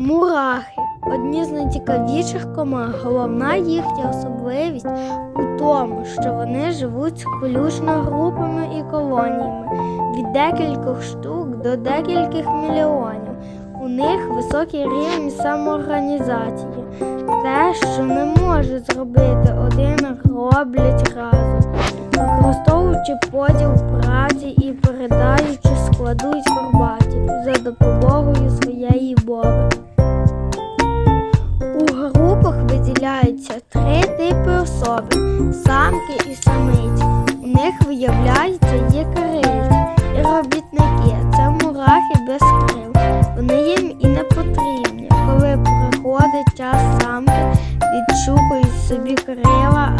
Мурахи одні з найцікавіших комах. Головна їхня особливість у тому, що вони живуть сполучно групами і колоніями від декількох штук до декількох мільйонів. У них високий рівень самоорганізації. Те, що не може зробити один, роблять разом, використовуючи поділ праці і передаючи складуть горбаті за допомогою три особи самки і самиці. У них виявляється крильці і робітники. Це мурахи без крил. Вони їм і не потрібні. Коли приходить час самки, відшукують собі крильця